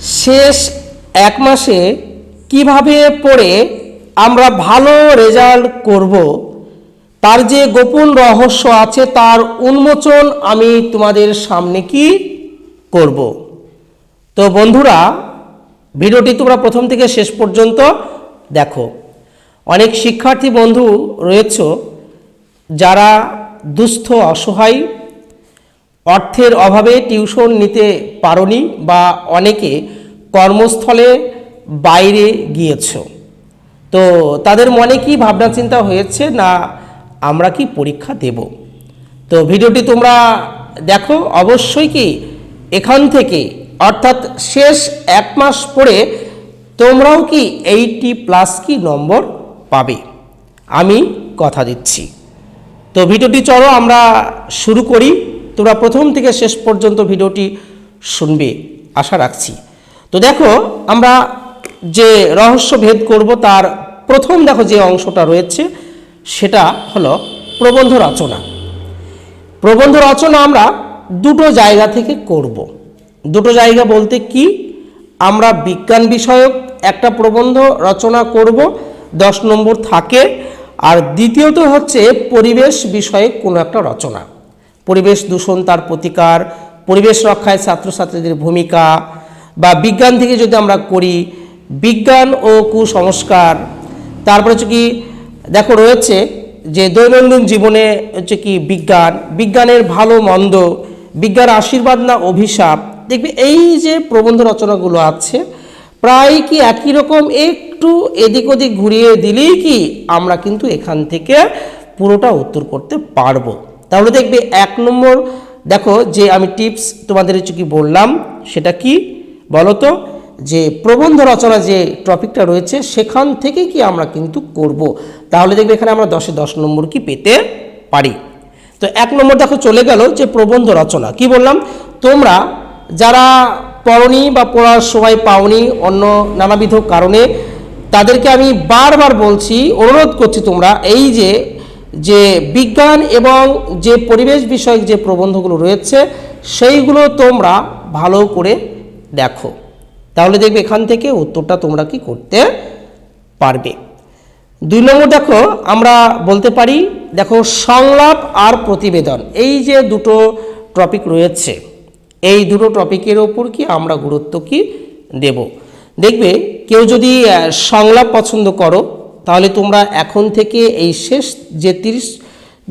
শেষ এক মাসে কীভাবে পড়ে আমরা ভালো রেজাল্ট করব, তার যে গোপন রহস্য আছে তার উন্মোচন আমি তোমাদের সামনে কি করব। তো বন্ধুরা, ভিডিওটি তোমরা প্রথম থেকে শেষ পর্যন্ত দেখো। অনেক শিক্ষার্থী বন্ধু রয়েছ যারা দুস্থ, অসহায় অর্থের অভাবে টিউশন নিতে পারোনি বা অনেকে কর্মস্থলে বাইরে গিয়েছ। তো তাদের মনে কি ভাবনা চিন্তা হয়েছে না আমরা কি পরীক্ষা দেব? তো ভিডিওটি তোমরা দেখো, অবশ্যই কি এখান থেকে, অর্থাৎ শেষ এক মাস পরে তোমরাও কি এইটি প্লাস কি নম্বর পাবে? আমি কথা দিচ্ছি। তো ভিডিওটি চলো আমরা শুরু করি। তোমরা প্রথম থেকে শেষ পর্যন্ত ভিডিওটি শুনবে, আশা রাখছি। তো দেখো, আমরা যে রহস্য ভেদ করব, তার প্রথম দেখো যে অংশটা রয়েছে, সেটা হলো প্রবন্ধ রচনা। প্রবন্ধ রচনা আমরা দুটো জায়গা থেকে করব। দুটো জায়গা বলতে কি? আমরা বিজ্ঞান বিষয়ক একটা প্রবন্ধ রচনা করব, দশ নম্বর থাকে, আর দ্বিতীয়ত হচ্ছে পরিবেশ বিষয়ক কোনো একটা রচনা। পরিবেশ দূষণ তার প্রতিকার, পরিবেশ রক্ষায় ছাত্রছাত্রীদের ভূমিকা, বা বিজ্ঞান থেকে যদি আমরা করি, বিজ্ঞান ও কুসংস্কার, তারপরে হচ্ছে কি, দেখো রয়েছে যে দৈনন্দিন জীবনে হচ্ছে কি বিজ্ঞান, বিজ্ঞানের ভালো মন্দ, বিজ্ঞান আশীর্বাদ না অভিশাপ, দেখবে এই যে প্রবন্ধ রচনাগুলো আছে, প্রায় কি একই রকম একটু এদিক ওদিক ঘুরিয়ে দিলেই কি আমরা কিন্তু এখান থেকে পুরোটা উত্তর করতে পারব। তাহলে দেখবে এক নম্বর, দেখো যে আমি টিপস তোমাদের কি বললাম, সেটা কি? বলো তো যে প্রবন্ধ রচনা যে টপিকটা রয়েছে, সেখান থেকে কি আমরা কিন্তু করব। তাহলে দেখবে এখানে আমরা দশে দশ নম্বর কি পেতে পারি। তো এক নম্বর দেখো চলে গেল যে প্রবন্ধ রচনা। কি বললাম? তোমরা যারা পড়নি বা পড়ার সময় পাওনি অন্য নানাবিধ কারণে, তাদেরকে আমি বারবার বলছি, অনুরোধ করছি তোমরা, এই যে যে বিজ্ঞান এবং যে পরিবেশ বিষয়ক যে প্রবন্ধগুলো রয়েছে, সেইগুলো তোমরা ভালো করে দেখো। তাহলে দেখবে এখান থেকে উত্তরটা তোমরা কি করতে পারবে। দুই নম্বর দেখো, আমরা বলতে পারি, দেখো, সংলাপ আর প্রতিবেদন, এই যে দুটো টপিক রয়েছে, এই দুটো টপিকের ওপর কি আমরা গুরুত্ব কি দেব? দেখবে, কেউ যদি সংলাপ পছন্দ করো তাহলে তোমরা এখন থেকে এই শেষ যে তিরিশ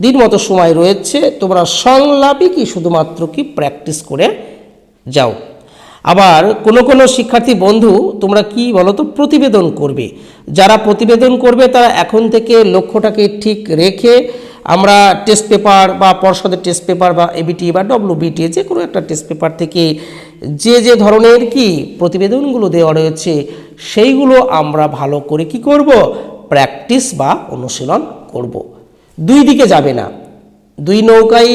দিন মতো সময় রয়েছে, তোমরা সংলাপই কি শুধুমাত্র কি প্র্যাকটিস করে যাও। আবার কোনো কোনো শিক্ষার্থী বন্ধু তোমরা কি বলো তো প্রতিবেদন করবে। যারা প্রতিবেদন করবে তারা এখন থেকে লক্ষ্যটাকে ঠিক রেখে আমরা টেস্ট পেপার বা পর্ষদের টেস্ট পেপার বা এবিটি বা ডব্লিউবিটি যে কোনো একটা টেস্ট পেপার থেকে যে যে ধরনের কি প্রতিবেদনগুলো দেওয়া রয়েছে, সেইগুলো আমরা ভালো করে কি করব? প্র্যাকটিস বা অনুশীলন করব। দুই দিকে যাবে না। দুই নৌকায়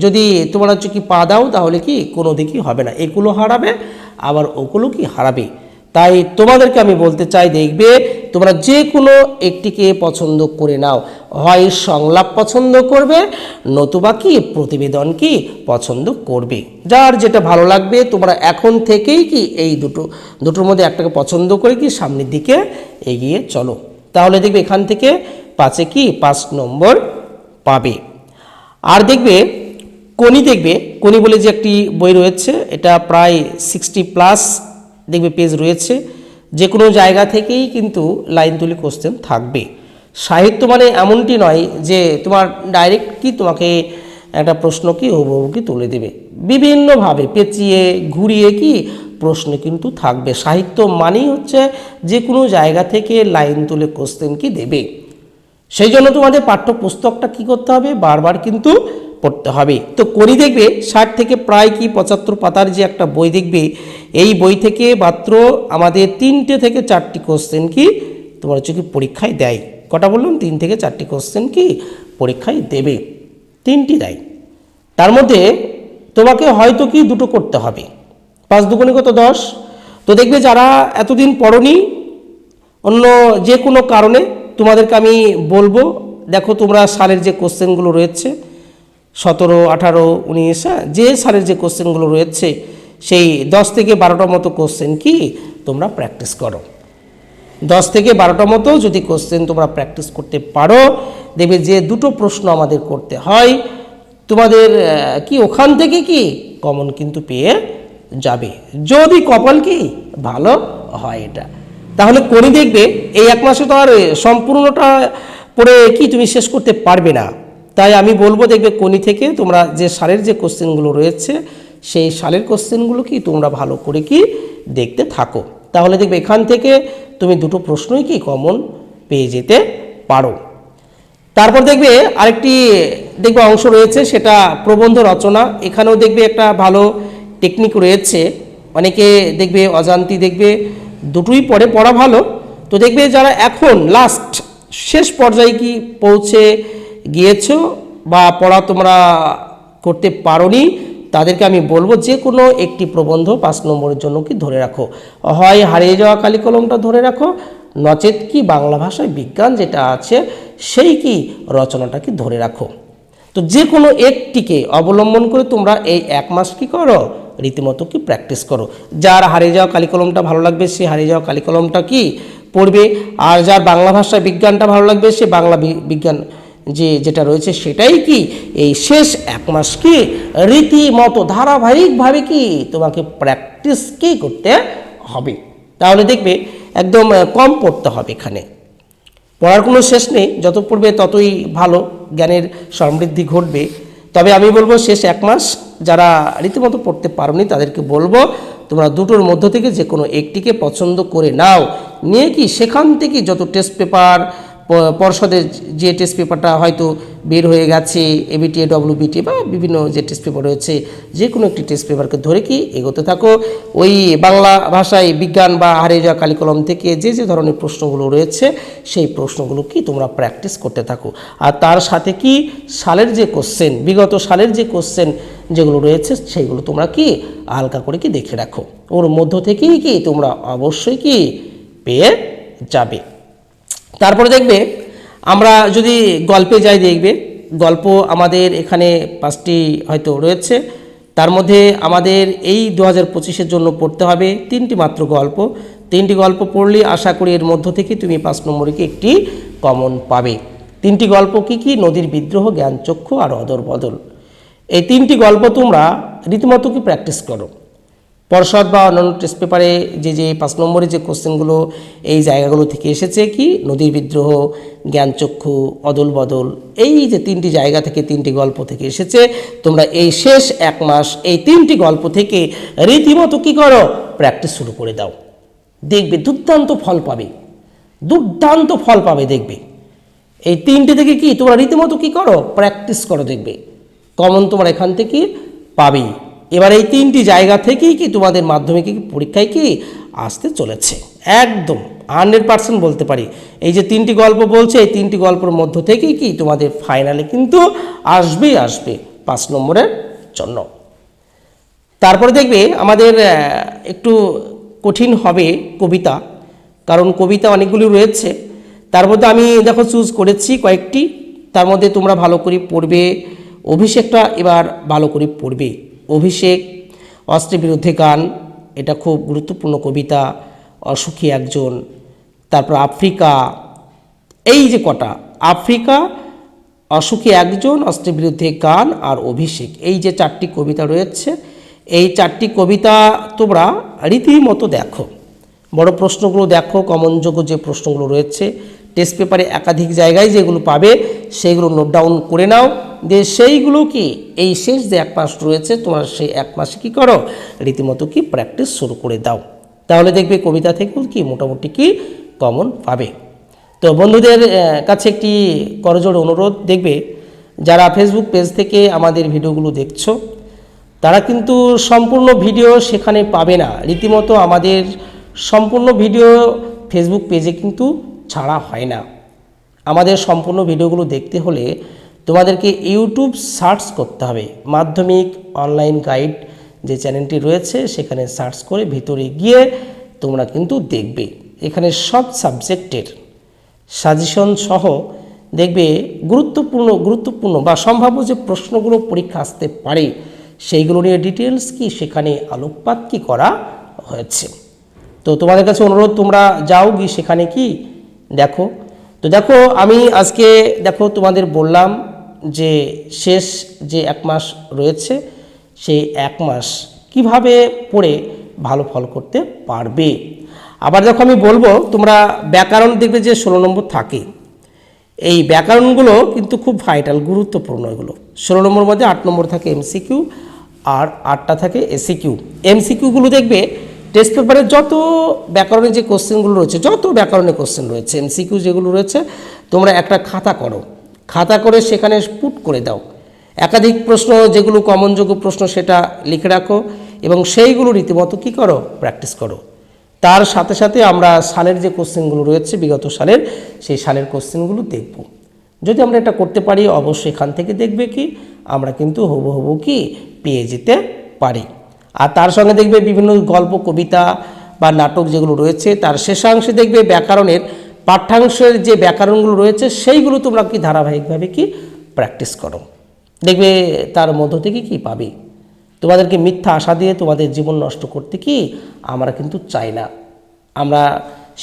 যদি তোমরা হচ্ছে কি পা দাও, তাহলে কি কোনো দিকই হবে না। এগুলো হারাবে, আবার ওগুলো কি হারাবে? তাই তোমাদেরকে আমি বলতে চাই, দেখবে তোমরা যে কোনো একটিকে পছন্দ করে নাও। হয় সংলাপ পছন্দ করবে, নতুবা কি প্রতিবেদন কি পছন্দ করবে। যার যেটা ভালো লাগবে, তোমরা এখন থেকেই কি এই দুটো, দুটোর মধ্যে একটাকে পছন্দ করে কি সামনের দিকে এগিয়ে চলো। তাহলে দেখবে এখান থেকে পাঁচে কি? পাঁচ নম্বর পাবে। আর দেখবে কোনি দেখবে কোনি বলে যে একটি বই রয়েছে, এটা প্রায় সিক্সটি প্লাস দেখবে পেজ রয়েছে। যে কোনো জায়গা থেকেই কিন্তু লাইন তুলি কোশ্চেন থাকবে। সাহিত্য মানে এমনটি নয় যে তোমার ডাইরেক্ট কি তোমাকে একটা প্রশ্ন কি, হুবহু কি তুলে দেবে। বিভিন্নভাবে পেঁচিয়ে, ঘুরিয়ে কি প্রশ্ন কিন্তু থাকবে। সাহিত্য মানেই হচ্ছে যে কোনো জায়গা থেকে লাইন তুলে কোশ্চেন কি দেবে। সেই জন্য তোমাদের পাঠ্যপুস্তকটা কি করতে হবে? বারবার কিন্তু পড়তে হবে। তো করি দেখবে, ষাট থেকে প্রায় কি পঁচাত্তর পাতার যে একটা বই দেখবে, এই বই থেকে মাত্র আমাদের তিনটে থেকে চারটি কোশ্চেন কি তোমার হচ্ছে কি পরীক্ষায় দেয়। কটা বললাম? তিন থেকে চারটি কোশ্চেন কি পরীক্ষায় দেবে। তিনটি দেয়। তার মধ্যে তোমাকে হয়তো কি দুটো করতে হবে। পাঁচ দুগুণে কত? দশ। তো দেখবে যারা এতদিন পড়নি, অন্য যে কোনো কারণে তোমাদেরকে আমি বলব, দেখো তোমরা সালের যে কোশ্চেনগুলো রয়েছে, সতেরো, আঠারো, উনিশ হ্যাঁ যে সালের যে কোশ্চেনগুলো রয়েছে, সেই দশ থেকে বারোটার মতো কোশ্চেন কি তোমরা প্র্যাকটিস করো। দশ থেকে বারোটা মতো যদি কোশ্চেন তোমরা প্র্যাকটিস করতে পারো, দেখবে যে দুটো প্রশ্ন আমাদের করতে হয়। তোমাদের কি ওখান থেকে কি? কমন কিন্তু পেয়ে যাবে। যদি কপাল কি? ভালো হয় এটা। তাহলে কোনি দেখবে, এই এক মাসে তো আর সম্পূর্ণটা পড়ে কি তুমি শেষ করতে পারবে না। তাই আমি বলব, দেখবে কোনি থেকে তোমরা যে সালের যে কোশ্চেনগুলো রয়েছে, সেই সালের কোশ্চেনগুলো কি তোমরা ভালো করে কি দেখতে থাকো। তাহলে দেখবে এখান থেকে তুমি দুটো প্রশ্নই কি কমন পেয়ে যেতে পারো। তারপর দেখবে আরেকটি, দেখবে অংশ রয়েছে, সেটা প্রবন্ধ রচনা। এখানেও দেখবে একটা ভালো টেকনিক রয়েছে, অনেকে দেখবে অজান্তি দেখবে, দুটোই পরে পড়া ভালো। তো দেখবে যারা এখন লাস্ট শেষ পর্যায়ে কি পৌঁছে গিয়েছো বা পড়া তোমরা করতে পারোনি, তাদেরকে আমি বলব যে কোনো একটি প্রবন্ধ পাঁচ নম্বরের জন্য কি ধরে রাখো। হয় হারিয়ে যাওয়া কালি কলমটা ধরে রাখো, নচেত কি বাংলা ভাষায় বিজ্ঞান যেটা আছে সেই কি রচনাটা কি ধরে রাখো। তো যে কোনো একটিকে অবলম্বন করে তোমরা এই এক মাস কি করো রীতিমতো কি প্র্যাকটিস করো। যার হারিয়ে যাওয়া কালি কলমটা ভালো লাগবে, সে হারিয়ে যাওয়া কালি কলমটা কি পড়বে, আর যার বাংলা ভাষায় বিজ্ঞানটা ভালো লাগবে, সে বাংলা বিজ্ঞান যে যেটা রয়েছে সেটাই কি? এই শেষ এক মাস কি? রীতিমতো, ধারাবাহিকভাবে কি তোমাকে প্র্যাকটিস কি করতে হবে? তাহলে দেখবে একদম কম পড়তে হবে এখানে। পড়ার কোনো শেষ নেই, যত পড়বে ততই ভালো, জ্ঞানের সমৃদ্ধি ঘটবে। তবে আমি বলব শেষ এক মাস যারা রীতিমতো পড়তে পারোনি তাদেরকে বলব তোমরা দুটোর মধ্য থেকে যে কোনো একটিকে পছন্দ করে নাও। নিয়ে কি সেখান থেকে যত টেস্ট পেপার পর্ষদের যে টেস্ট পেপারটা হয়তো বের হয়ে গেছে এবিটি ডব্লিউবিটি বা বিভিন্ন যে টেস্ট পেপার রয়েছে, যে কোনো একটি টেস্ট পেপারকে ধরে কি এগোতে থাকো। ওই বাংলা ভাষায় বিজ্ঞান বা হারিয়ে যাওয়া কালিকলম থেকে যে যে ধরনের প্রশ্নগুলো রয়েছে, সেই প্রশ্নগুলো কি তোমরা প্র্যাকটিস করতে থাকো। আর তার সাথে কি সালের যে কোশ্চেন বিগত সালের যে কোশ্চেন যেগুলো রয়েছে, সেইগুলো তোমরা কি হালকা করে কি দেখে রাখো। ওর মধ্য থেকেই কি তোমরা অবশ্যই কি পেয়ে যাবে। তারপরে দেখবে আমরা যদি গল্পে যাই দেখবে, গল্প আমাদের এখানে পাঁচটি হয়তো রয়েছে। তার মধ্যে আমাদের এই দু হাজার পঁচিশের জন্য পড়তে হবে তিনটি মাত্র গল্প। তিনটি গল্প পড়লে আশা করি এর মধ্য থেকে তুমি পাঁচ নম্বরকে একটি কমন পাবে। তিনটি গল্প কি কি? নদীর বিদ্রোহ, জ্ঞানচক্ষু আর অদর বদল এই তিনটি গল্প তোমরা রীতিমতো কি প্র্যাকটিস করো? পর্ষদ বা অন্যান্য টেস্ট পেপারে যে যে পাঁচ নম্বরে যে কোশ্চেনগুলো এই জায়গাগুলো থেকে এসেছে কি, নদীর বিদ্রোহ, জ্ঞানচক্ষু, অদল বদল, এই যে তিনটি জায়গা থেকে তিনটি গল্প থেকে এসেছে, তোমরা এই শেষ এক মাস এই তিনটি গল্প থেকে রীতিমতো কি করো প্র্যাকটিস শুরু করে দাও। দেখবে দুর্দান্ত ফল পাবে। দুর্দান্ত ফল পাবে দেখবে। এই তিনটে থেকে কি তোমরা রীতিমতো কি করো প্র্যাকটিস করো দেখবে। কমন তোমরা এখান থেকে পাবেই। এবার এই তিনটি জায়গা থেকেই কি তোমাদের মাধ্যমিক পরীক্ষায় কি আসতে চলেছে? একদম হান্ড্রেড পার্সেন্ট বলতে পারি। এই যে তিনটি গল্প বলছে, এই তিনটি গল্পের মধ্য থেকেই কি তোমাদের ফাইনালে কিন্তু আসবেই আসবে পাঁচ নম্বরের জন্য। তারপরে দেখবে আমাদের একটু কঠিন হবে কবিতা, কারণ কবিতা অনেকগুলি রয়েছে। তার মধ্যে আমি দেখো চুজ করেছি কয়েকটি, তার মধ্যে তোমরা ভালো করে পড়বে, অভিষেকটা এবার ভালো করে পড়বে। অভিষেক, অস্ত্রের বিরুদ্ধে গান, এটা খুব গুরুত্বপূর্ণ কবিতা, অসুখী একজন, তারপর আফ্রিকা, এই যে কটা, আফ্রিকা, অসুখী একজন, অস্ত্রের বিরুদ্ধে গান আর অভিষেক, এই যে চারটি কবিতা রয়েছে, এই চারটি কবিতা তোমরা রীতিমতো দেখো। বড় প্রশ্নগুলো দেখো, কমনযোগ্য যে প্রশ্নগুলো রয়েছে টেস্ট পেপারে একাধিক জায়গায় যেগুলো পাবে সেইগুলো নোট ডাউন করে নাও। দিয়ে সেইগুলো কি? এই শেষ যে এক মাস রয়েছে, তোমার সেই এক মাসে কী করো? রীতিমতো কি প্র্যাকটিস শুরু করে দাও। তাহলে দেখবে কবিতা থেকেও কি মোটামুটি কি কমন পাবে। তো বন্ধুদের কাছে একটি করজোড় অনুরোধ, দেখবে যারা ফেসবুক পেজ থেকে আমাদের ভিডিওগুলো দেখছ, তারা কিন্তু সম্পূর্ণ ভিডিও সেখানে পাবে না। রীতিমতো আমাদের সম্পূর্ণ ভিডিও ফেসবুক পেজে কিন্তু ছাড়া হয় না। আমাদের সম্পূর্ণ ভিডিওগুলো দেখতে হলে তোমাদেরকে ইউটিউব সার্চ করতে হবে। মাধ্যমিক অনলাইন গাইড যে চ্যানেলটি রয়েছে, সেখানে সার্চ করে ভিতরে গিয়ে তোমরা কিন্তু দেখবে। এখানে সব সাবজেক্টের সাজেশন সহ দেখবে গুরুত্বপূর্ণ গুরুত্বপূর্ণ বা সম্ভাব্য যে প্রশ্নগুলো পরীক্ষা আসতে পারে, সেইগুলো নিয়ে ডিটেলস কি, সেখানে আলোকপাত কি করা হয়েছে। তো তোমাদের কাছে অনুরোধ, তোমরা যাও গিয়ে সেখানে কি দেখো, তো দেখো, আমি আজকে দেখো তোমাদের বললাম যে শেষ যে এক মাস রয়েছে, সেই এক মাস কীভাবে পড়ে ভালো ফল করতে পারবে? আবার দেখো আমি বলব, তোমরা ব্যাকরণ দেখবে যে ষোলো নম্বর থাকে। এই ব্যাকরণগুলো কিন্তু খুব ভাইটাল গুরুত্বপূর্ণ এগুলো। ষোলো নম্বর মধ্যে আট নম্বর থাকে এমসিকিউ আর আটটা থাকে এসিকিউ এমসিকিউগুলো দেখবে টেস্ট পেপারে যত ব্যাকরণের যে কোশ্চেনগুলো রয়েছে, যত ব্যাকরণের কোশ্চেন রয়েছে এমসিকিউ যেগুলো রয়েছে, তোমরা একটা খাতা করো। খাতা করে সেখানে পুট করে দাও। একাধিক প্রশ্ন, যেগুলো কমনযোগ্য প্রশ্ন, সেটা লিখে রাখো এবং সেইগুলো রীতিমতো কী করো? প্র্যাকটিস করো। তার সাথে সাথে আমরা সালের যে কোশ্চেনগুলো রয়েছে, বিগত সালের, সেই সালের কোশ্চেনগুলো দেখব। যদি আমরা এটা করতে পারি, অবশ্যই এখান থেকে দেখবে কি? আমরা কিন্তু হবু হবু কি? পেয়ে যেতে পারি। আর তার সঙ্গে দেখবে বিভিন্ন গল্প, কবিতা বা নাটক যেগুলো রয়েছে, তার শেষাংশে দেখবে ব্যাকরণের পাঠ্যাংশের যে ব্যাকরণগুলো রয়েছে, সেইগুলো তোমরা কি ধারাবাহিকভাবে কি প্র্যাকটিস করো? দেখবে তার মধ্য থেকে কি পাবে? তোমাদেরকে মিথ্যা আশা দিয়ে তোমাদের জীবন নষ্ট করতে কি আমরা কিন্তু চাই না। আমরা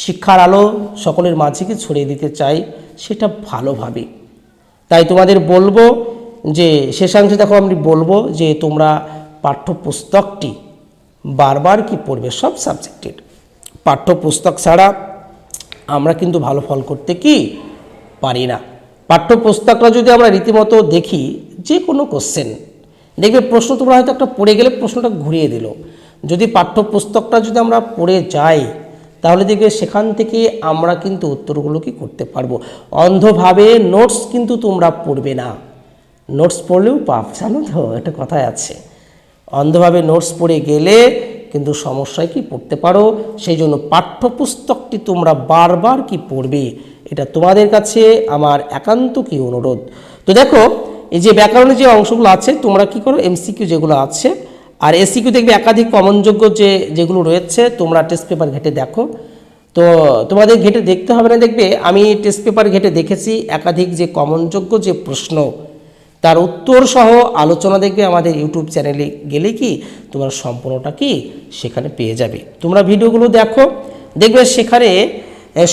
শিক্ষার আলো সকলের মাঝে কি ছড়িয়ে দিতে চাই, সেটা ভালোভাবে। তাই তোমাদের বলব যে, শেষাংশে দেখো আমি বলব যে, তোমরা পাঠ্যপুস্তকটি বারবার কি পড়বে সব সাবজেক্টের পাঠ্যপুস্তক ছাড়া আমরা কিন্তু ভালো ফল করতে কি পারি না। পাঠ্যপুস্তকটা যদি আমরা রীতিমতো দেখি যে কোনো কোশ্চেন দেখবে প্রশ্ন তোমরা হয়তো একটা পড়ে গেলে প্রশ্নটা ঘুরিয়ে দিল। যদি পাঠ্যপুস্তকটা যদি আমরা পড়ে যাই, তাহলে দেখবে সেখান থেকে আমরা কিন্তু উত্তরগুলো কি করতে পারব। অন্ধভাবে নোটস কিন্তু তোমরা পড়বে না। নোটস পড়লেও পাপ, জানো তো, একটা কথায় আছে। অন্ধভাবে নোটস পড়ে গেলে কিন্তু সমস্যায় কি পড়তে পারো? সেই জন্য পাঠ্যপুস্তকটি তোমরা বারবার কি পড়বে? এটা তোমাদের কাছে আমার একান্ত কি অনুরোধ? তো দেখো, এই যে ব্যাকরণের যে অংশগুলো আছে, তোমরা কি করো? এমসিকিউ যেগুলো আছে, আর এসিকিউ দেখবে একাধিক কমনযোগ্য যে, যেগুলো রয়েছে, তোমরা টেস্ট পেপার ঘেটে দেখো। তো তোমাদের ঘেটে দেখতে হবে না, দেখবে আমি টেস্ট পেপার ঘেটে দেখেছি, একাধিক যে কমনযোগ্য যে প্রশ্ন তার উত্তর সহ আলোচনা দেখবে আমাদের ইউটিউব চ্যানেলে গেলে কি তোমরা সম্পূর্ণটা কি সেখানে পেয়ে যাবে। তোমরা ভিডিওগুলো দেখো, দেখবে সেখানে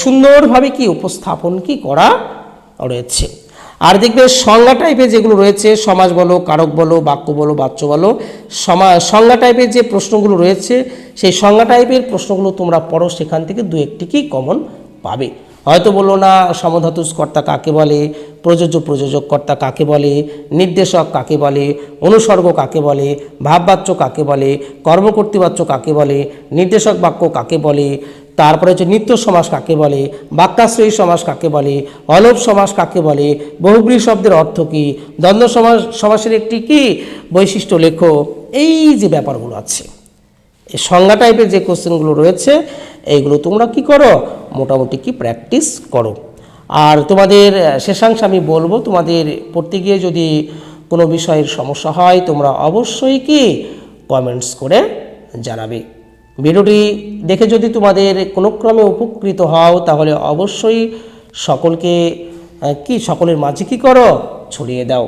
সুন্দরভাবে কি উপস্থাপন কি করা রয়েছে। আর দেখবে সংজ্ঞা টাইপের যেগুলো রয়েছে, সমাজ বলো, কারক বলো, বাক্য বলো, বাচ্য বলো, সমা, সংজ্ঞা টাইপের যে প্রশ্নগুলো রয়েছে, সেই সংজ্ঞা টাইপের প্রশ্নগুলো তোমরা পড়ো, সেখান থেকে দু একটি কি কমন পাবে। হয়তো বলল না সমধাতুষ কর্তা কাকে বলে প্রযোজ্য প্রযোজক কর্তা কাকে বলে নির্দেশক কাকে বলে অনুসর্গ কাকে বলে ভাববাচ্য কাকে বলে কর্মকর্তৃবাচ্য কাকে বলে নির্দেশক বাক্য কাকে বলে তারপরে হচ্ছে নিত্য সমাস কাকে বলে বাক্যাশ্রয়ী সমাস কাকে বলে অলোপ সমাস কাকে বলে বহুব্রী শব্দের অর্থ কী দ্বন্দ্ব সমাস সমাসের একটি কি বৈশিষ্ট্য লেখো এই যে ব্যাপারগুলো আছে সংজ্ঞা টাইপের যে কোশ্চেনগুলো রয়েছে, এইগুলো তোমরা কি করো? মোটামুটি কি প্র্যাকটিস করো। আর তোমাদের শেষাংশ আমি বলব, তোমাদের পড়তে গিয়ে যদি কোনো বিষয়ের সমস্যা হয়, তোমরা অবশ্যই কি কমেন্টস করে জানাবে। ভিডিওটি দেখে যদি তোমাদের কোনো ক্রমে উপকৃত হও, তাহলে অবশ্যই সকলকে কি সকলের মাঝে কি করো? ছড়িয়ে দাও।